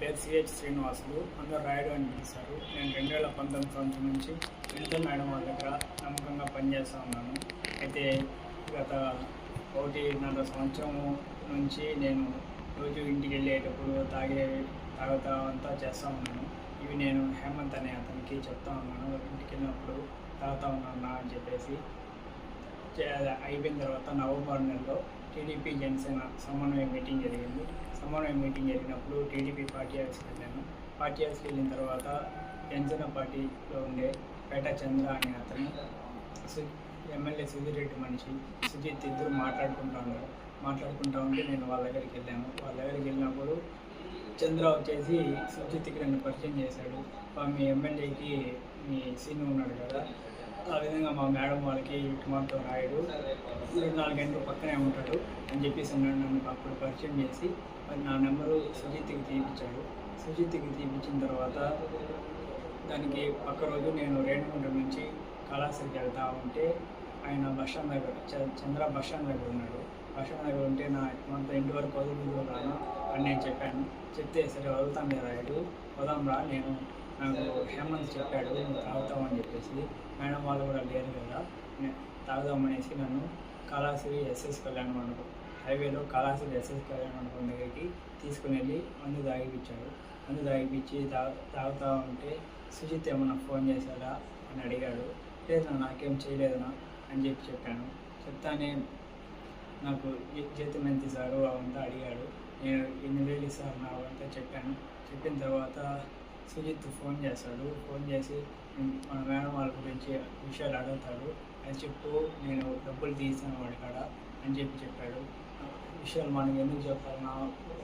పేరు సిహెచ్ శ్రీనివాసులు. అందరూ రాయుడు అని పిలుస్తారు నేను రెండు వేల పంతొమ్మిది సంవత్సరం నుంచి వినిత మేడం వాళ్ళ దగ్గర నమ్మకంగా పనిచేస్తూ ఉన్నాను. అయితే గత ఒకటిన్నర సంవత్సరం నుంచి నేను రోజు ఇంటికి వెళ్ళేటప్పుడు తాగే తాగుతా అంతా చేస్తూ ఉన్నాను. ఇవి నేను హేమంత్ అనే అతనికి చెప్తా ఉన్నాను. ఇంటికి వెళ్ళినప్పుడు తాగుతా ఉన్నాను నా అని చెప్పేసి. అయిపోయిన తర్వాత నవంబర్ నెలలో టీడీపీ జనసేన సమన్వయ మీటింగ్ జరిగింది. సమన్వయ మీటింగ్ జరిగినప్పుడు టీడీపీ పార్టీ ఆఫీస్కి వెళ్ళాను పార్టీ ఆఫీస్కి వెళ్ళిన తర్వాత జనసేన పార్టీలో ఉండే పేట చంద్ర అనే అతను సు ఎమ్మెల్యే సుధీర్ రెడ్డి మనిషి సుజిత్ ఇద్దరు మాట్లాడుకుంటా ఉన్నారు. మాట్లాడుకుంటా ఉంటే నేను వాళ్ళ దగ్గరికి వెళ్ళాను. వాళ్ళ దగ్గరికి వెళ్ళినప్పుడు చంద్ర వచ్చేసి సుజిత్కి నన్ను పరిచయం చేశాడు. మీ ఎమ్మెల్యేకి మీ సీన్ ఉన్నాడు కదా ఆ విధంగా మా మేడం వాళ్ళకి కుమార్తో రాయుడు. నాలుగు గంటలు పక్కనే ఉంటాడు అని చెప్పేసి నన్ను నన్ను అప్పుడు పరిచయం చేసి నా నెంబరు సుజిత్కి తీయించాడు సుజిత్కి తీయించిన తర్వాత దానికి పక్క రోజు నేను రేణుగుంట నుంచి కళాశాలకి వెళ్తా ఉంటే ఆయన బస్ స్టాండ్ దగ్గర చంద్ర బస్ స్టాండ్ దగ్గర ఉన్నాడు. బస్ స్టాండ్ దగ్గర ఉంటే నా మనతో ఇంటి వరకు వదులు రాను అని నేను చెప్పాను. చెప్తే సరే వదులుతాం మీరు రాయుడు వదాం రా నేను నాకు హేమంత్ చెప్పాడు నువ్వు తాగుతామని చెప్పేసి. మేడం వాళ్ళు కూడా లేరు కదా తాగుదామనేసి నన్ను కళాశ్రీ ఎస్ఎస్ కళ్యాణ మండపం హైవేలో కళాశాల ఎస్ఎస్ కళ్యాణ మండపం దగ్గరికి తీసుకుని వెళ్ళి మందు తాగిపించాడు మందు తాగిపించి తా తాగుతా ఉంటే సుజిత్ ఏమన్నా ఫోన్ చేశాడా అని అడిగాడు. లేదు నాకేం చేయలేదనా అని చెప్పి చెప్పాను. చెప్తానే నాకు జీతం ఎంత ఇస్తారు అవంతా అడిగాడు. నేను ఎన్ని వేలు ఇస్తారు నా అవంతా చెప్పాను. చెప్పిన తర్వాత సుజిత్ ఫోన్ చేస్తాడు. ఫోన్ చేసి మన మేడం వాళ్ళ గురించి విషయాలు అడుగుతాడు. అని చెప్పు నేను డబ్బులు తీసాను వాడి కాడ అని చెప్పి చెప్పాడు. విషయాలు మనం ఎందుకు చెప్పాలన్నా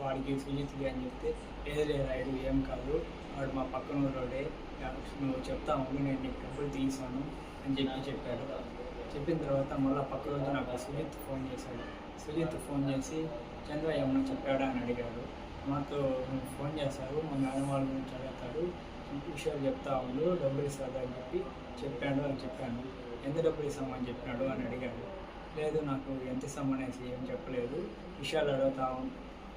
వాడికి సుజిత్కి అని చెప్తే లేదు లేదు రాయుడు ఏం కాదు. వాడు మా పక్కన ఊరోడే నువ్వు చెప్తా ఉండు నేను నీకు డబ్బులు తీసాను అని చెప్పి చెప్పాడు చెప్పిన తర్వాత మళ్ళీ పక్క రోజు నాకు సుజిత్ ఫోన్ చేశాడు. సుజిత్ ఫోన్ చేసి చంద్ర ఏమన్నా చెప్పాడా? అని అడిగాడు. మాతో ఫోన్ చేశారు మా మేడం వాళ్ళ గురించి అడుగుతాడు విషయాలు చెప్తా ఉండు డబ్బులు ఇస్తాడు అని చెప్పి చెప్పాడు అని చెప్పాను. ఎంత డబ్బులు ఇస్తామని చెప్పినాడు? అని అడిగాడు. లేదు నాకు ఎంత ఇస్తామనేసి ఏం చెప్పలేదు. విషయాలు అడుగుతాం.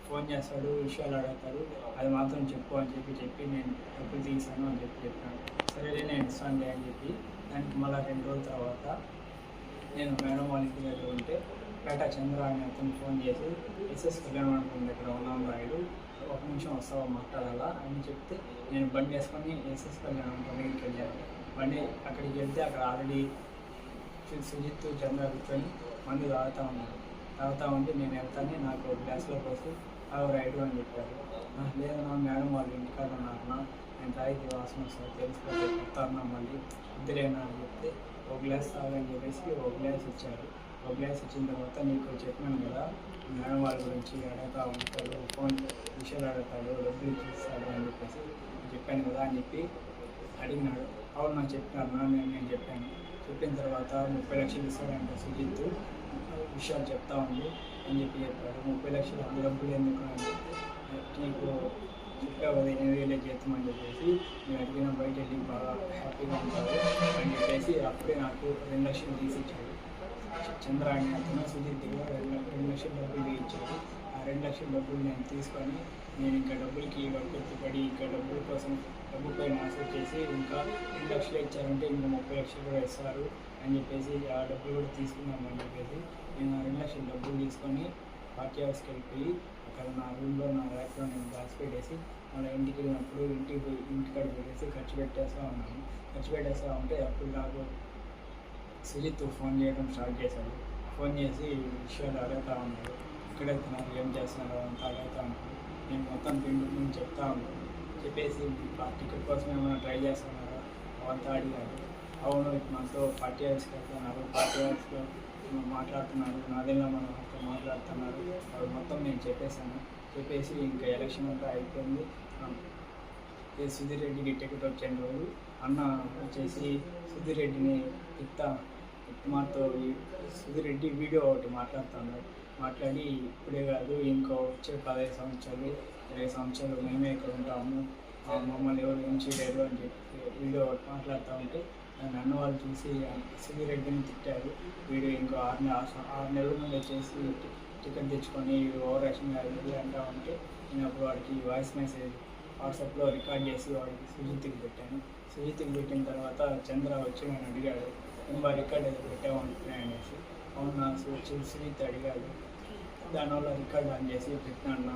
ఫోన్ చేస్తాడు విషయాలు అడుగుతాడు. అది మాత్రం చెప్పు అని చెప్పి చెప్పి నేను డబ్బులు తీసాను అని చెప్పి చెప్పాను. సరేలే నేను ఇస్తానులే అని చెప్పి దానికి మళ్ళీ రెండు రోజుల తర్వాత నేను మేడం వాళ్ళ ఇంటి దగ్గర ఉంటే పేట చంద్ర అని అతను ఫోన్ చేసి ఎస్ఎస్ కళ్యాణ మండపం దగ్గర ఉన్నాను రాయుడు. ఒక నిమిషం వస్తావా మాట్లాడాలా? అని చెప్తే నేను బండి వేసుకొని ఎస్ఎస్ కళ్యాణ మండపం దగ్గరికి వెళ్ళాను. బండి అక్కడికి వెళ్తే అక్కడ ఆల్రెడీ సుజిత్ చంద్ర కూర్చొని మందు తాగుతా ఉన్నారు తాగుతా ఉంటే నేను వెళ్తానే నాకు గ్లాస్లో పోసి అవి రైడు అని చెప్పారు. లేదు నా మేడం వాళ్ళు ఇంటికాడ ఉన్నారన్నా నేను తాగితే వాసన వస్తుంది తెలిసిపోతే చెప్తాను మళ్ళీ ఇద్దరేనా అని చెప్తే ఒక గ్లాస్ తాగని చెప్పేసి ఒక గ్లాస్ ఇచ్చారు. ఒక గ్లాస్ ఇచ్చిన తర్వాత నీకు చెప్పాను కదా మేడం వాళ్ళ గురించి అడుగుతా ఉంటాడు ఫోన్ విషయాలు అడుగుతాడు డబ్బులు ఇచ్చిస్తాడు అని చెప్పేసి చెప్పాను కదా అని చెప్పి అడిగినాడు. అవును నాకు చెప్పాను నేను నేను చెప్పాను. చెప్పిన తర్వాత ముప్పై లక్షలు ఇస్తాడంట సుజిత్. విషయాలు చెప్తా ఉంది అని చెప్పి చెప్పాడు. ముప్పై లక్షలు అంత డబ్బులు ఎందుకు అని చెప్తే నీకు చెప్పావు కదా ఎనిమిది వేలే జీతం అని చెప్పేసి నేను అడిగిన బయట వెళ్ళి బాగా హ్యాపీగా ఉంటాడు అని చెప్పేసి అప్పుడే నాకు రెండు లక్షలు తీసిచ్చాడు. చంద్ర అనే అతను సుజిత్ రెండు రెండు లక్షల డబ్బులు ఇచ్చాడు ఆ రెండు లక్షల డబ్బులు నేను తీసుకొని నేను ఇంకా డబ్బులకి పడి ఇంకా డబ్బుల కోసం డబ్బు పైన ఆశ చేసి ఇంకా రెండు లక్షలు ఇచ్చారంటే ఇంకా ముప్పై లక్షలు కూడా ఇస్తారు. అని చెప్పేసి ఆ డబ్బులు కూడా తీసుకుందామని చెప్పేసి నేను ఆ రెండు లక్షల డబ్బులు తీసుకొని పార్టీ హౌస్కి వెళ్ళిపోయి అక్కడ నా రూమ్లో నా ర్యాక్లో నేను దాచి పెట్టేసి మళ్ళీ ఇంటికి వెళ్ళినప్పుడు ఇంటికి పోయి ఇంటికాడ పెట్టేసి ఖర్చు పెట్టేస్తూ ఉన్నాను. ఖర్చు పెట్టేస్తూ ఉంటే అప్పుడు నాకు సుజిత్ ఫోన్ చేయడం స్టార్ట్ చేశాడు. ఫోన్ చేసి విషయాలు అడుగుతూ ఉన్నాడు. ఎక్కడ వెళ్తున్నారు ఏం చేస్తున్నారు అంతా అడుగుతా ఉన్నాడు. నేను మొత్తం పిండి గురించి చెప్తా ఉన్నాను. చెప్పేసి టికెట్ కోసం ఏమైనా ట్రై చేస్తున్నారా? అంతా అడిగాడు. అవును మాతో పార్టీ హౌస్కి వెళ్తున్నారు పార్టీ హౌస్లో మాట్లాడుతున్నారు నాదేనా మనం మనతో మాట్లాడుతున్నారు. అవి మొత్తం నేను చెప్పేశాను. చెప్పేసి ఇంకా ఎలక్షన్ అంతా అయిపోయింది. ఏ సుధీర్ రెడ్డికి టికెట్ వచ్చిన రోజు? అన్న వచ్చేసి సుధీర్ రెడ్డిని ఇత్త మాతో సుధీర్ రెడ్డి వీడియో ఒకటి మాట్లాడుతున్నాడు మాట్లాడి ఇప్పుడే కాదు ఇంకో వచ్చే పదహైదు సంవత్సరాలు ఇరవై సంవత్సరాలు మేమే ఇక్కడ ఉంటాము. మమ్మల్ని ఎవరు ఏం చేయలేరు అని చెప్పి వీడియో ఒకటి మాట్లాడుతూ ఉంటే నన్ను వాళ్ళు చూసి సివి రెడ్డిని తిట్టారు. వీడు ఇంకో ఆరు నెల ఆరు నెలల ముందు వచ్చేసి టికెట్ తెచ్చుకొని ఓవర్ యాక్షన్ కాదు అంటా ఉంటే నేను అప్పుడు వాడికి వాయిస్ మెసేజ్ వాట్సాప్లో రికార్డ్ చేసి వాడికి సుజిత్కి పెట్టాను. సుజిత్కి పెట్టిన తర్వాత చంద్ర వచ్చి నన్ను అడిగాడు ఇంకా రికార్డ్ ఏదో పెట్టామంటున్నా అనేసి. అవునా వచ్చి సుజిత్ అడిగాడు. దానివల్ల రికార్డ్ ఆన్ చేసి పెట్టినా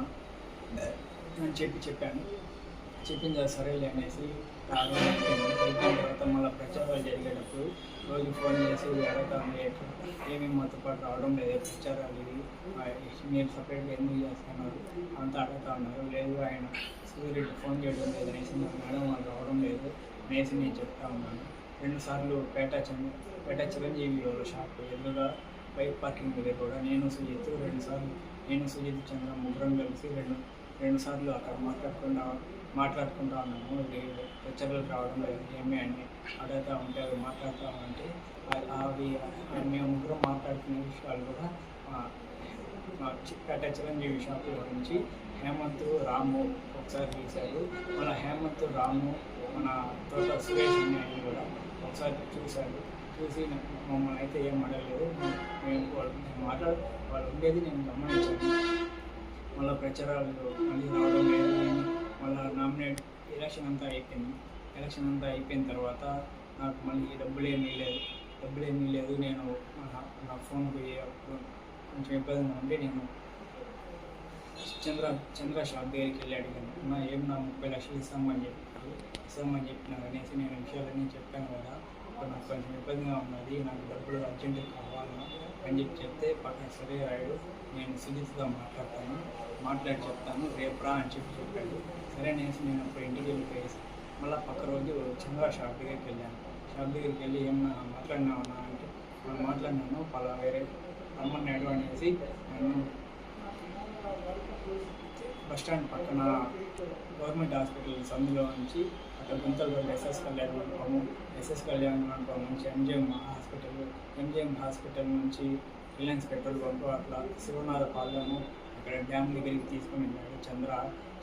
అని చెప్పి చెప్పాను. చెప్పింది సరేలే అనేసి అయిపోయిన తర్వాత మళ్ళీ ప్రచారాలు జరిగేటప్పుడు రోజు ఫోన్ చేసి అడగండి ఎక్కడ ఏమేమి మాతో పాటు రావడం లేదు ప్రచారాలు ఇవి మీరు సపరేట్గా ఎందుకు చేస్తున్నారు? అంతా అడుగుతా ఉన్నారు. లేదు ఆయన సూర్యుడు ఫోన్ చేయడం లేదు అనేసి నాకు మేడం వాళ్ళు రావడం లేదు అనేసి నేను చెప్తా ఉన్నాను. రెండుసార్లు పేట చంద్ర పేట చిరంజీవి షాప్ ఎదురుగా బైక్ పార్కింగ్ దగ్గర కూడా నేను సుజిత్ రెండుసార్లు నేను సుజిత్ చంద్ర ముగ్గురం కలిసి రెండు రెండు సార్లు అక్కడ మాట్లాడుకుంటా మాట్లాడుకుంటా ఉన్నాము. ప్రచారాలు రావడం లేదు. ఏమి అని అడుగుతూ ఉంటే అవి మాట్లాడుతూ ఉంటే అవి- మేము ముగ్గురం మాట్లాడుకునే విషయాలు కూడా మా- చిరంజీవి షాప్ గురించి హేమంత్ రాము ఒకసారి చూశారు. మన హేమంత్ రాము మన తోట సురేష్ అనే కూడా ఒకసారి చూశారు. చూసి మమ్మల్ని అయితే ఏం అడగలేదు. మేము వాళ్ళు మేము మాట్లాడు వాళ్ళు ఉండేది నేను గమనించాను. మళ్ళీ ప్రచారాలు మళ్ళీ రావడం లేదు. అని మళ్ళీ నామినేట్ ఎలక్షన్ అంతా అయిపోయింది. ఎలక్షన్ అంతా అయిపోయిన తర్వాత నాకు మళ్ళీ డబ్బులు ఏమీ లేదు డబ్బులు ఏమీ లేదు నేను నా- నా ఫోన్కి అప్పుడు కొంచెం ఇబ్బందిగా ఉండి నేను చంద్ర చంద్ర షాప్ దగ్గరికి వెళ్ళి అడిగాను. నా ఏం నా ముప్పై లక్షలు ఇస్తామని చెప్పి ఇస్తామని చెప్పినా అనేసి నేను విషయాలన్నీ చెప్పాను కదా. నాకు కొంచెం ఇబ్బందిగా ఉన్నది నాకు డబ్బులు అర్జెంటుగా కావాలా అని చెప్పి చెప్తే పక్కన సరే రాయుడు నేను సుజిత్తో మాట్లాడతాను మాట్లాడి చెప్తాను రేపు రా అని చెప్పి చెప్పాడు. సరే అనేసి నేను అప్పుడు ఇంటికి వెళ్ళిపోయేసి మళ్ళీ పక్క రోజు చంద్ర షాప్ దగ్గరికి వెళ్ళాను. షాప్ దగ్గరికి వెళ్ళి ఏమన్నా మాట్లాడినావన్నా అంటే మనం మాట్లాడినాను పలా వేరే రమ్మన్నాడు అనేసి నేను బస్ స్టాండ్ పక్కన గవర్నమెంట్ హాస్పిటల్ సందులో నుంచి గుంతలు ఎస్ఎస్ కళ్యాణ్ మండపము ఎస్ఎస్ కళ్యాణ్ మండపం నుంచి ఎంజిఎం హాస్పిటల్ ఎంజిఎం హాస్పిటల్ నుంచి రిలయన్స్ పెట్రోల్ పంపు అట్లా శివనాథ పాలెము అక్కడ డ్యామ్ దగ్గరికి తీసుకుని వెళ్ళాడు. చంద్ర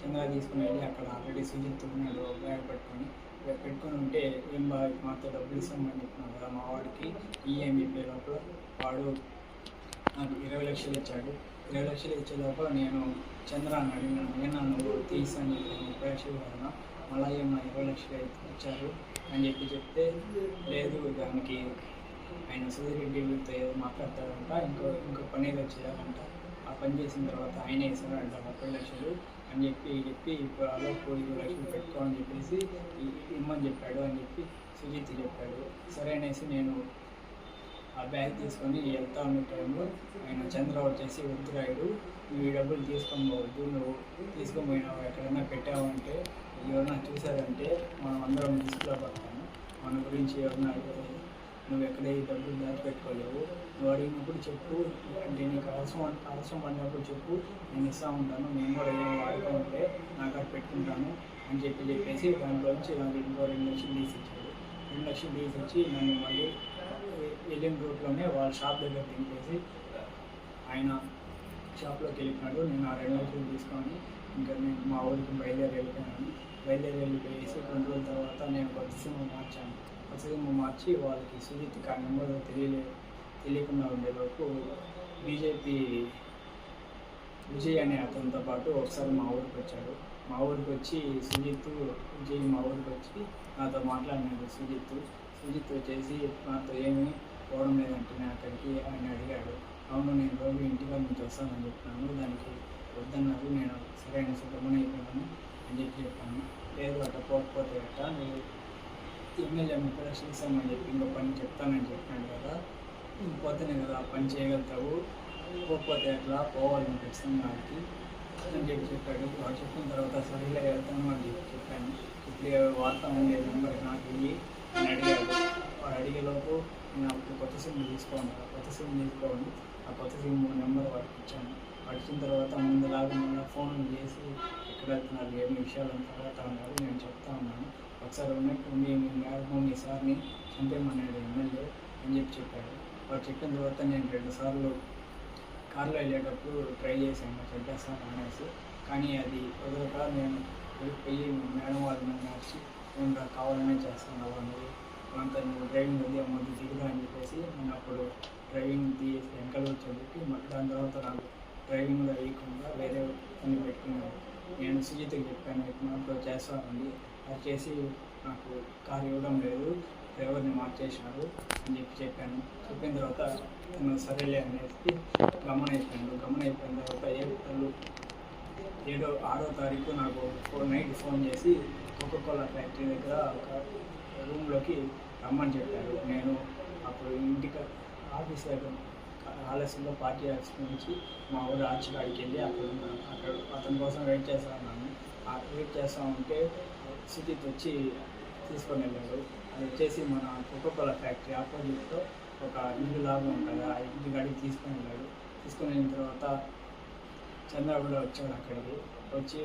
చంద్ర తీసుకుని వెళ్ళి అక్కడ ఆల్రెడీ సుజిత్ ఉన్నాడు బ్యాగ్ పెట్టుకొని. పెట్టుకొని ఉంటే ఏం బా మాతో డబ్బులు ఇస్తామని చెప్పినాం కదా మా వాడికి ఈఎంఈపీ లోపల వాడు నాకు ఇరవై లక్షలు ఇచ్చాడు. ఇరవై లక్షలు ఇచ్చే లోపల నేను చంద్ర అని అడిగినాను నేను నువ్వు తీసాను ముప్పై లక్షలు అలాగే మా ఇరవై లక్షలు అయితే ఇచ్చారు అని చెప్పి చెప్తే లేదు దానికి ఆయన సుధిరెడ్డితో ఏదో మాట్లాడతారంట ఇంకో ఇంకో పని ఏదో చేయాలంట. ఆ పని చేసిన తర్వాత ఆయన వేసారు అంట ముప్పై లక్షలు అని చెప్పి చెప్పి ఇప్పుడు అలా ఇరవై లక్షలు పెట్టుకో అని చెప్పేసి ఇమ్మని చెప్పాడు అని చెప్పి సుజిత్ చెప్పాడు. సరే అనేసి నేను ఆ బ్యాగ్ తీసుకొని వెళ్తా ఉన్న టైంలో ఆయన చంద్ర వచ్చేసి వద్దురాయుడు నువ్వు ఈ డబ్బులు తీసుకొని పోవద్దు నువ్వు తీసుకొని పోయినావు? ఎక్కడైనా పెట్టావు అంటే ఎవరైనా చూసారంటే మనం అందరం లిస్టులో పడతాము మన గురించి ఎవరైనా అడగలేదు నువ్వు ఎక్కడ ఈ డబ్బులు దాచిపెట్టుకోలేవు. నువ్వు అడిగినప్పుడు చెప్పు. అంటే నీకు అవసరం అవసరం పడినప్పుడు చెప్పు. నేను ఇస్తా ఉంటాను. నేను కూడా వాడిగా ఉంటే నాకు అది పెట్టుకుంటాను అని చెప్పి చెప్పేసి దాంట్లోంచి నాకు ఇంకో రెండు లక్షలు తీసి ఇచ్చాడు. రెండు లక్షలు తీసి ఇచ్చి నన్ను మళ్ళీ వెళ్ళిన రూట్లోనే వాళ్ళ షాప్ దగ్గర దింపేసి ఆయన షాప్లోకి వెళ్ళిపోయాడు. నేను ఆ రెండు లక్షలు తీసుకొని ఇంకా నేను మా ఊరికి బయలుదేరి వెళ్ళిపోయాను. బయలుదేరి వెళ్ళిపోయేసి కొన్ని రోజుల తర్వాత నేను కొత్త సిమ్ మార్చాను. కొత్త సిమ్ మార్చి వాళ్ళకి సుజిత్ ఆ నెంబర్ తెలియలే తెలియకుండా ఉండేలోపు బీజేపీ విజయ్ అనే అతనితో పాటు ఒకసారి మా ఊరికి వచ్చాడు. మా ఊరికి వచ్చి సుజిత్ విజయ్ మా ఊరికి వచ్చి నాతో మాట్లాడినాడు సుజిత్. సుజిత్ వచ్చేసి నాతో ఏమి పోవడం లేదంటే నేను అక్కడికి ఆయన అడిగాడు. అవును నేను రోజు ఇంటిగా నుంచి వస్తానని చెప్పినాను. దానికి వద్దన్నారు. నేను సరైన అనేసి అయిపోయాను. అని చెప్పి చెప్పాను లేదు అట్ట పోకపోతే అట్ట నేను ఎమ్మెల్యే ముప్పై చూసామని చెప్పి ఇంకో పని చెప్తానని చెప్పాను కదా. పోతేనే కదా ఆ పని చేయగలుగుతావు. పోకపోతే అట్లా పోవాలి నువ్వు ఖచ్చితంగా అని చెప్పి చెప్పాడు. వాడు చెప్పిన తర్వాత సరేలే వెళ్తాను అని చెప్పి చెప్పాను. ఇప్పుడు వార్త ఉండే నెంబర్ నాకు వెళ్ళి నేను అడిగాడు. వాడు అడిగేలోపు నేను అప్పుడు కొత్త సిమ్ తీసుకోండి కొత్త సిమ్ తీసుకోండి ఆ కొత్త సిమ్ నెంబర్ వాడికి ఇచ్చాను. వాడు తర్వాత ముందు లాగా ఫోన్ చేసి ప్రయత్నాలు ఏమి విషయాలు అంతా ఉన్నారు నేను చెప్తా ఉన్నాను. ఒకసారి ఉన్నట్టు మీ మీ మేడం మీ సార్ని చంపేమన్నాడు ఎమ్మెల్యే అని చెప్పి చెప్పాడు. వాడు చెప్పిన తర్వాత నేను రెండు సార్లు కార్లో వెళ్ళేటప్పుడు ట్రై చేశాను. చంపేస్తాను అనేసి. కానీ అది వదలక నేను వెళ్ళిపోయి మేడం వాళ్ళు నన్ను నడిచి నేను కావాలనే చేస్తున్నావు నువ్వు. అంతా నువ్వు డ్రైవింగ్ ఉంది అమ్మది దిగుదా అని చెప్పేసి నేను అప్పుడు డ్రైవింగ్ తీసి చదువు మళ్ళీ దాని తర్వాత నాకు డ్రైవింగ్ వేయకుండా వేరే పని పెట్టుకున్నాను. నేను సుజిత్కి చెప్పాను మాతో చేస్తానండి. అది చేసి నాకు కారు ఇవ్వడం లేదు డ్రైవర్ని మార్చేసినారు అని చెప్పి చెప్పాను. చెప్పిన తర్వాత తను సరేలే అనేసి గమన అయిపోయాను గమన అయిపోయిన తర్వాత ఏడు ఏడో ఆరో తారీఖు నాకు ఫోర్ నైట్ ఫోన్ చేసి కోకోకోలా ఫ్యాక్టరీ దగ్గర ఒక రూమ్లోకి రమ్మని చెప్పారు. నేను అప్పుడు ఇంటికి ఆఫీస్ దగ్గర ఆలస్యంలో పార్టీ ఆఫీస్ నుంచి మా ఊరు ఆర్చికాడికి వెళ్ళి అక్కడ అక్కడ అతని కోసం వెయిట్ చేస్తా ఉన్నాను. ఆ వెయిట్ చేస్తా ఉంటే సిటీకి వచ్చి తీసుకొని వెళ్ళాడు. అది వచ్చేసి మన కోకోకోలా ఫ్యాక్టరీ ఆపోజిట్లో ఒక ఇల్లు లాగా ఉంటుంది. ఆ ఇంటి కాడికి తీసుకొని వెళ్ళాడు. తీసుకొని వెళ్ళిన తర్వాత చంద్ర కూడా వచ్చాడు అక్కడికి. వచ్చి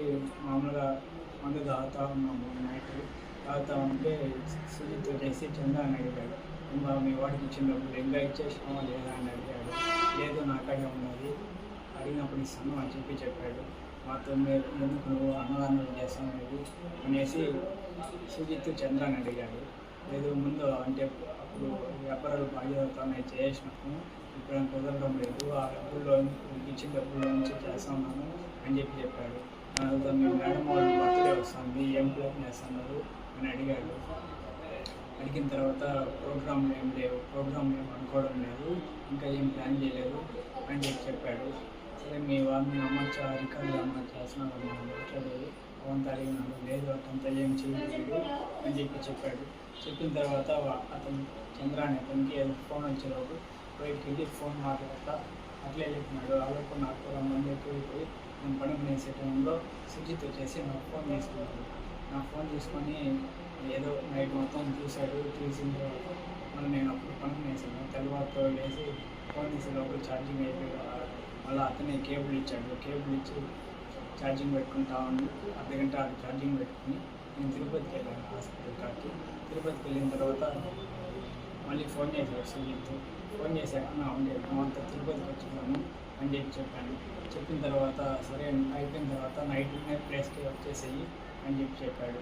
మామూలుగా మందు తాగుతా ఉన్నాము నైట్. తాగుతా ఉంటే సుజిత్ వచ్చేసి చంద్ర అని అడిగాడు. ఇంకా మీ వాడికి ఇచ్చినప్పుడు డబ్బులు ఇంకా లేదా అని అడిగాడు. లేదు నాకడే ఉన్నది. అడిగినప్పుడు ఇస్తాను అని చెప్పి చెప్పాడు. మాతో మీరు ఎందుకు నువ్వు అన్నదానం చేస్తామనేది అనేసి సుజిత్ చంద్ర అని అడిగాడు. లేదు ముందు అంటే అప్పుడు వ్యాపారాలు బాధ్యతనే చేసినప్పుడు ఇప్పుడు కుదరడం లేదు. ఆ డబ్బుల్లో ఇచ్చిన డబ్బుల్లో నుంచి చేస్తామన్నాను అని చెప్పి చెప్పాడు. తర్వాత మీ మేడం వాళ్ళు బర్త్డే వస్తుంది ఏం ప్లాన్ చేస్తున్నారు అని అడిగాడు. అడిగిన తర్వాత ప్రోగ్రామ్ ఏం లేవు ప్రోగ్రామ్ ఏం అనుకోవడం లేదు ఇంకా ఏం ప్లాన్ చేయలేదు అని చెప్పి చెప్పాడు. సరే మీ వారిని అమ్మచ్చా రికార్డు అమ్మచ్చా అసలు మనం మాట్లాడేది అవంతా అడిగినాడు లేదు అతంతా ఏం చేయలేదు అని చెప్పి చెప్పాడు. చెప్పిన తర్వాత అతను చంద్ర అనే అతనికి ఫోన్ వచ్చేలోపు బయటికి వెళ్ళి ఫోన్ మాట్లాడతా అట్లే చెప్పినాడు అలాగే నాకు కూడా చెప్పి ఎక్కువైపోయి నేను చేసే టైంలో సుజిత్ వచ్చేసి నాకు ఫోన్ తీసుకున్నాడు. నా ఫోన్ తీసుకొని ఏదో నైట్ మొత్తం చూశాడు చూసిన తర్వాత మళ్ళీ నేను అప్పుడు పనులేసాను తర్వాత లేచి ఫోన్ తీసేటప్పుడు ఛార్జింగ్ అయిపోయి మళ్ళీ అతనే కేబుల్ ఇచ్చాడు. కేబుల్ ఇచ్చి ఛార్జింగ్ పెట్టుకుంటా ఉండి. అర్ధగంట అది ఛార్జింగ్ పెట్టుకుని నేను తిరుపతికి వెళ్ళాను హాస్పిటల్ కాడికి. తిరుపతికి వెళ్ళిన తర్వాత మళ్ళీ ఫోన్ చేశాడు సుజిత్ ఫోన్ చేశాక నా ఉండే అంత తిరుపతికి వచ్చినాను అని చెప్పి చెప్పాను. చెప్పిన తర్వాత సరే అయిపోయిన తర్వాత నైట్ ప్లేస్కి వచ్చేసేయి అని చెప్పి చెప్పాడు.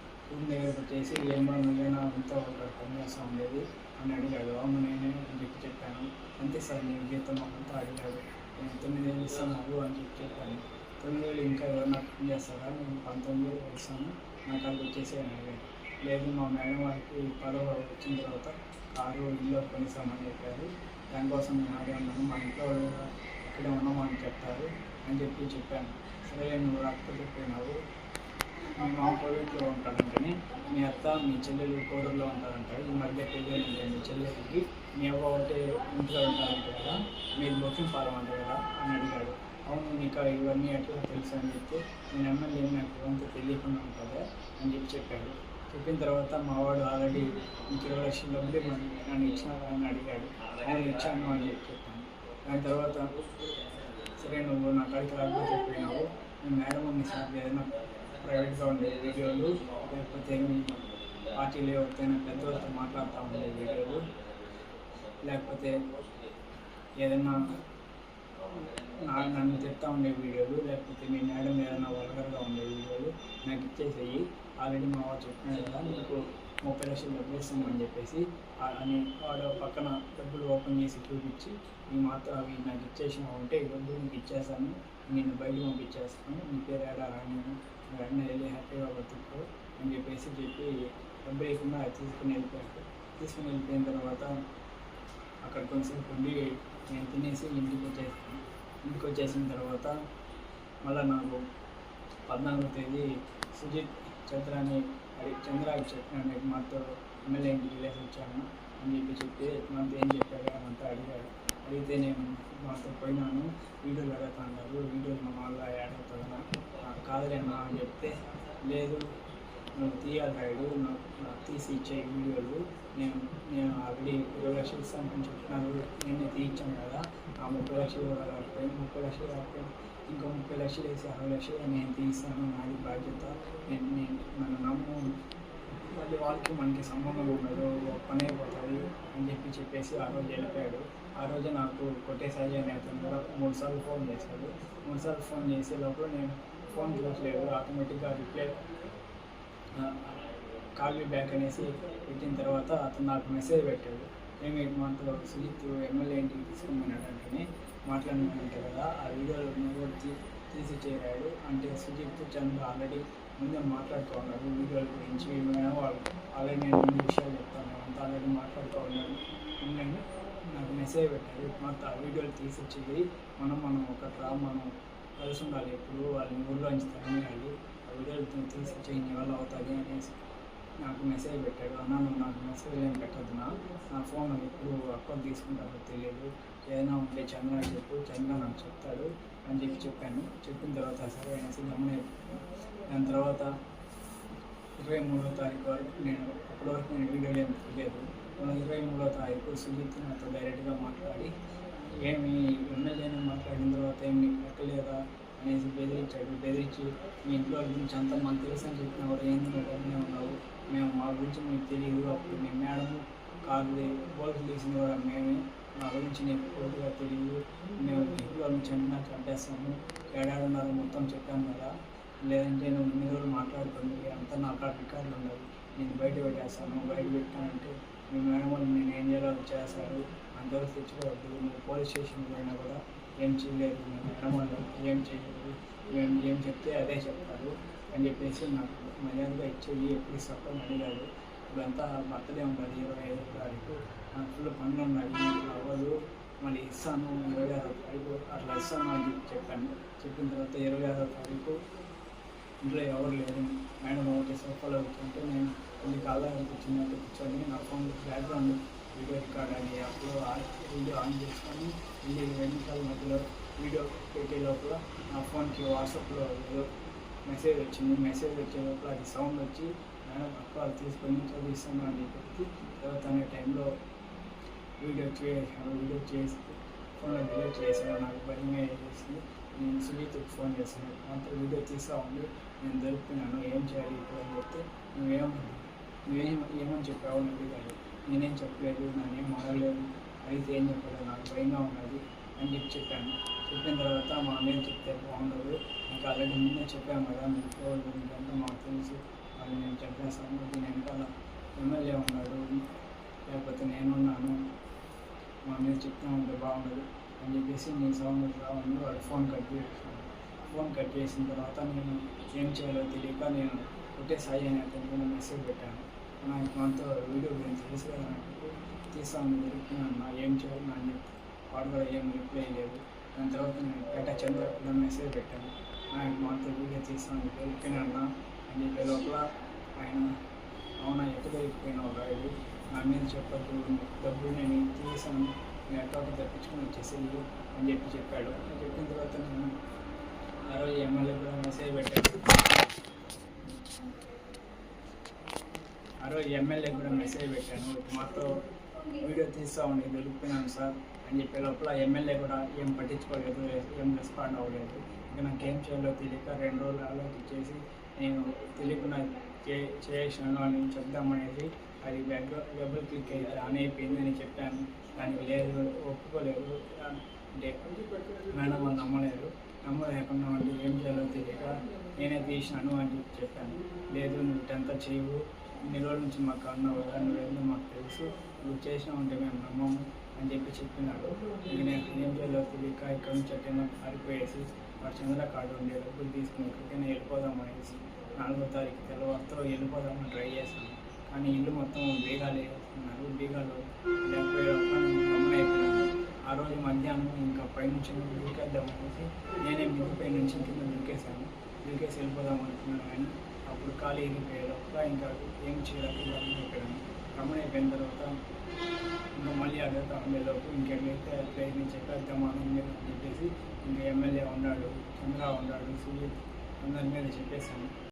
రూమ్ దగ్గరికి చేసి ఏమన్నా అంతా ఒక పని లేదు అని అడిగాడు. అవును నేనే అని చెప్పి చెప్పాను. అంతే సార్ నేను జీతం అంతా అడిగాడు. నేను తొమ్మిది వేలు ఇస్తున్నారు అని చెప్పి చెప్పాను. తొమ్మిది వేలు ఇంకా ఎవరన్నా పని చేస్తారా? నేను పంతొమ్మిది వేలు ఇస్తాను. నాకు అది వచ్చేసి అని అడిగాడు. లేదు మా మేడం వారికి పదవ వచ్చిన తర్వాత కారు ఇల్లు కొనిస్తామని చెప్పారు. దానికోసం నేను ఆడే ఉన్నాను. మా ఇంట్లో వాళ్ళు ఇక్కడే ఉన్నామని చెప్తారు అని చెప్పి చెప్పాను. సరే నువ్వు రాకపోతే పోయినావు మీ మామ కోవిడ్లో ఉంటాడంటని మీ అత్త మీ చెల్లెలు కోడల్లో ఉంటారంట ఈ మధ్య పెళ్ళి అంటే మీ చెల్లెలకి మీ అవ్వ ఒకటే ఇంట్లో ఉంటారంట కదా మీరు బొక్కింగ్ పాలం కదా అని అడిగాడు. అవును నీకు ఇవన్నీ ఎట్లా తెలుసు అని చెప్తే నేను ఎమ్మెల్యే నాకు అంత తెలియకుండా ఉంటుందా అని చెప్పి చెప్పాడు. చెప్పిన తర్వాత మా వాడు ఆల్రెడీ ఇంక ఇరవై లక్షల డబ్బులు నన్ను ఇచ్చినారా అని అడిగాడు. నేను ఇచ్చాను అని చెప్పి చెప్పాను. దాని తర్వాత సరే నువ్వు నా కాడికి రాకపోతే పోయినావు నేను మేడం మీ సార్ ఏదైనా ప్రైవేట్గా ఉండే వీడియోలు లేకపోతే మీ పార్టీలో ఎవరికైనా పెద్దవాళ్ళతో మాట్లాడుతూ ఉండే వీడియోలు లేకపోతే ఏదైనా నా నన్ను చెప్తా ఉండే వీడియోలు లేకపోతే మీ మేడం ఏదైనా వల్గర్గా ఉండే వీడియోలు నాకు ఇచ్చేసేయి. ఆల్రెడీ మా వాడు చెప్పినాడు కదా మీకు ముప్పై లక్షలు డబ్బులు ఇస్తామని చెప్పేసి అని వాడు పక్కన డబ్బులు ఓపెన్ చేసి చూపించి ఈ మాత్రం అవి నాకు ఇచ్చేసినా ఉంటే ఈ డబ్బులు నీకు నేను బయటకు పంపించేస్తాను. నీ పేరు ఏడా రాని వెంటనే వెళ్ళి హ్యాపీగా బతుకు అని చెప్పేసి చెప్పి డబ్బు లేకుండా తీసుకుని వెళ్ళిపోయాడు. తీసుకుని వెళ్ళిపోయిన తర్వాత అక్కడ కొంచెంసేపు ఉండి నేను తినేసి ఇంటికి వచ్చేసాను ఇంటికి వచ్చేసిన తర్వాత మళ్ళీ నాకు పద్నాలుగో తేదీ సుజిత్ చంద్రాని అడి చంద్ర చెప్పినాను మాతో ఎమ్మెల్యే ఇంటికి వెళ్ళేసి వచ్చాను అని చెప్పి చెప్తే మనతో ఏం చెప్పాడు అని అంతా అడిగాడు. అయితే నేను మాతో పోయినాను. వీడియోలు అడుగుతున్నారు వీడియోలు మా వాళ్ళ యాడ్ అవుతుందా నాకు కాదులేమ్మా అని చెప్తే లేదు నువ్వు తీయాలి రైడు నాకు తీసి ఇచ్చే వీడియోలు. నేను నేను ఆల్రెడీ ముప్పై లక్షలు ఇస్తానని చెప్తున్నాను నేను తీయించాను కదా. ఆ ముప్పై లక్షలు కాకపోయింది ముప్పై లక్షలు కాకపోయింది ఇంకో ముప్పై లక్షలు వేసి అరవై లక్షలు నేను తీస్తాను. నాది బాధ్యత. నేను నేను నన్ను నమ్ము. మళ్ళీ వాళ్ళకి మనకి సంబంధం ఉండదు పని అయిపోతుంది అని చెప్పి చెప్పేసి ఆ రోజు వెళ్ళిపోయాడు. ఆ రోజు నాకు కొట్టేసారి అనే అతను కూడా మూడు సార్లు ఫోన్ చేశాడు. మూడు సార్లు ఫోన్ చేసే లోపల నేను ఫోన్ చూడట్లేదు. ఆటోమేటిక్గా రిప్లై కాల్ బ్యాక్ అనేసి పెట్టిన తర్వాత అతను నాకు మెసేజ్ పెట్టాడు. ఏమి మనతో సుజిత్ ఎమ్మెల్యే ఇంటికి తీసుకున్నాడు అంటే మాట్లాడినాడంటే కదా ఆ వీడియోలో నువ్వు కూడా తీసి చేరాడు. అంటే సుజిత్ చంద్ర ఆల్రెడీ ముందే మాట్లాడుతూ ఉన్నాడు. వీడియోల గురించి ఏమైనా వాళ్ళు ఆల్రెడీ నేను ముందు విషయాలు చెప్తాను. అంతా ఆల్రెడీ మాట్లాడుతూ ఉన్నాను నాకు మెసేజ్ పెట్టారు మొత్తం ఆ వీడియోలు తీసి చేయి మనం మనం ఒక డ్రా మనం కలిసి ఉండాలి. ఎప్పుడు వాళ్ళని ఊళ్ళోంచి తరమేయాలి. ఆ వీడియోలు తీసి చేయి వల్ల అవుతుంది అనేసి నాకు మెసేజ్ పెట్టాడు. అన్న నువ్వు నాకు మెసేజ్ ఏం పెట్టద్దు నా ఫోన్ ఎప్పుడు అకౌంట్ తీసుకుంటారో తెలియదు. ఏదైనా ఉంటే చంద్ర చెప్పు. చంద్ర నాకు చెప్తాడు. అని చెప్పి చెప్పాను. చెప్పిన తర్వాత సరే అనేసి గమనే దాని తర్వాత ఇరవై మూడో తారీఖు వరకు నేను అప్పటి వరకు నేను వీడియోలు ఏం తెలియదు ఇరవై మూడో తారీఖు సుజిత్ నాతో డైరెక్ట్గా మాట్లాడి ఏమి ఎమ్మెల్యేని మాట్లాడిన తర్వాత ఏమి నీకు లెక్కలేదా అనేసి బెదిరించాడు. బెదిరించి మీ ఇంట్లో వాళ్ళ గురించి అంతా మాకు తెలుసు అని చెప్పిన కూడా ఏంది నువ్వు ఉన్నావు? మేము మా గురించి మీకు తెలియదు అప్పుడు మీ మేడం కారు బోల్స్ తీసింది కూడా మేమే. మా గురించి నేను పూర్తిగా తెలియదు. మేము ఇంట్లో నుంచి నాకు కట్టేస్తాము ఏడాడున్నర మొత్తం చెప్పాను కదా. లేదంటే నువ్వు ఇన్ని రోజులు మాట్లాడుతుంది అంతా నా కాడ రికార్డులు ఉండవు. నేను బయట పెట్టేస్తాను బయట పెట్టానంటే మీ మేడం వాళ్ళు నేను ఏం చేయాలో అది చేస్తారు. అంతవరకు తెచ్చుకోవద్దు. నువ్వు పోలీస్ స్టేషన్కి పోయినా కూడా ఏం చేయలేదు. మీ మేడం వాళ్ళు ఏం చేయలేదు. మేము ఏం చెప్తే అదే చెప్తారు అని చెప్పేసి నాకు మర్యాదగా ఇచ్చేది ఎప్పుడు సపోర్ట్ అడిగాడు ఇప్పుడంతా బర్త్డే ఉన్నది ఇరవై ఐదో తారీఖు నాకు ఫుల్ పనులు ఉన్నాయి అవ్వదు. మళ్ళీ ఇస్తాను ఇరవై ఆరో తారీఖు అట్లా ఇస్తాను అని చెప్పాను. చెప్పిన తర్వాత ఇరవై ఆరో తారీఖు ఇంట్లో ఎవరు లేరు. మేడం ఒకటి సోఫాలో కూర్చుంటే నేను కొన్ని కాళ్ళ కూర్చున్నట్టు కూర్చొని నా ఫోన్ బ్యాక్గ్రౌండ్ వీడియో రికార్డ్ అని అప్పుడు వీడియో ఆన్ చేసుకొని వెళ్ళి రెండు నిమిషాల మధ్యలో వీడియో పెట్టే లోపల నా ఫోన్కి వాట్సాప్లో మెసేజ్ వచ్చింది. మెసేజ్ వచ్చే లోపల అది సౌండ్ వచ్చి చాలా అక్క తీసుకొని చదివిస్తున్నాను అని చెప్పి తర్వాత అనే టైంలో వీడియో చేసాను వీడియో చేసి ఫోన్లో డిలీట్ చేశాను. నాకు భయంగా చేసింది నేను సునీతకి ఫోన్ చేశాను. అంత వీడియో తీసా ఉంది నేను దొరికినాను ఏం చేయాలి ఇప్పుడు అని చెప్తే నువ్వేం నువ్వేం ఏమని చెప్పావు అని అడిగాడు నేనేం చెప్పలేదు నానేం ఆడలేదు అయితే ఏం చెప్పలేదు నాకు భయంగా ఉన్నది అని చెప్పి చెప్పాను. చెప్పిన తర్వాత మా అన్నయ్య చెప్తే బాగుండదు. ఇంకా ఆల్రెడీ ముందే చెప్పాము కదా మీకు మీకంతా మాకు తెలుసు. అది నేను చెప్పేస్తాను దీని వెనకాల ఎమ్మెల్యే ఉన్నాడు. లేకపోతే నేనున్నాను. మా మీద చెప్తా ఉంటే బాగుండదు అని చెప్పేసి నేను సౌండ్ రావాలని వాడు ఫోన్ కట్ చేసాను ఫోన్ కట్ చేసిన తర్వాత నేను ఏం చేయాలో తెలియక నేను ఒకటే సాయి అనే అతనికి మెసేజ్ పెట్టాను. నాకు మనతో వీడియో గురించి తెలుసు కదా నాకు. తీస్తాను దొరికినాను నా ఏం చేయాలి నా అని చెప్పి. వాడు కూడా ఏం రిప్లై లేదు. దాని తర్వాత నేను పేట చంద్ర కూడా మెసేజ్ పెట్టాను. నాకు మనతో వీడియో తీస్తాను దొరికినా అని చెప్పే లోపల ఆయన అవునా ఎక్కడ అయిపోయినావు రాయుడు నా మీద చెప్పద్దు డబ్బులు నేను తీసాను నెట్వర్క్ తప్పించుకుని తప్పించుకొని వచ్చేసేది అని చెప్పి చెప్పాడు. చెప్పిన తర్వాత నేను ఆ రోజు ఎమ్మెల్యే కూడా మెసేజ్ పెట్టాడు ఆ రోజు ఎమ్మెల్యే కూడా మెసేజ్ పెట్టాను. మాతో వీడియో తీస్తా ఉండి దొరికిపోయినాను సార్ అని చెప్పే లోపల ఎమ్మెల్యే కూడా ఏం పట్టించుకోలేదు ఏం రెస్పాండ్ అవ్వలేదు. ఇంకా నాకు ఏం చేయాలో తెలియక రెండు రోజులు ఆలోచించేసి నేను తెలియకుండా చే చేసాను అని చెప్దామనేది అది వెబ్ వెబ్ క్లిక్ అయితే ఆన్ అయిపోయిందని చెప్పాను. దానికి లేదు ఒప్పుకోలేదు. అంటే మేడం వాళ్ళు నమ్మలేదు. నమ్మలేకుండా వాళ్ళు ఏం చేయాలో తెలియక నేనే తీసినాను అని చెప్పాను. లేదు నువ్వు టెన్త్ చేయవు. ఇన్ని రోజుల నుంచి మాకు అన్నావు కదా నువ్వేందో మాకు తెలుసు? నువ్వు చేసినావు అంటే మేము నమ్మము. అని చెప్పి చెప్పినాడు ఇంక నేను ఏం చేయాలో తెలియక ఇక్కడ నుంచి అట్టైనా పారిపోయేసి వాడు చంద్ర కార్డు ఉండే డబ్బులు తీసుకుని ఎక్కడికైనా వెళ్ళిపోదాం అనేసి నాలుగో తారీఖు తెల్లవారుతో వెళ్ళిపోదామని ట్రై చేశాను. కానీ ఇల్లు మొత్తం బీగాలు వేస్తున్నారు. బీగాలు ఆ రోజు మధ్యాహ్నం ఇంకా పైనుంచి దూకేద్దాం అనేసి నేనే మిద్ది పై నుంచి కింద దూకేశాను. దూకేసి వెళ్ళిపోదాం అనుకున్నాను కానీ అప్పుడు ఖాళీ ఎగిరిపోయే ఇంకా ఏం చేయడానికి రమ్మని అయిపోయిన తర్వాత ఇంకా మళ్ళీ అడుగుతా ఉండేలోపు ఇంకెక్కడైతే ట్రైన్ నుంచి ఎక్కడైతే అని చెప్పేసి ఇంకా ఎమ్మెల్యే ఉన్నాడు చంద్ర ఉన్నాడు సూర్య అందరి మీద చెప్పేశాను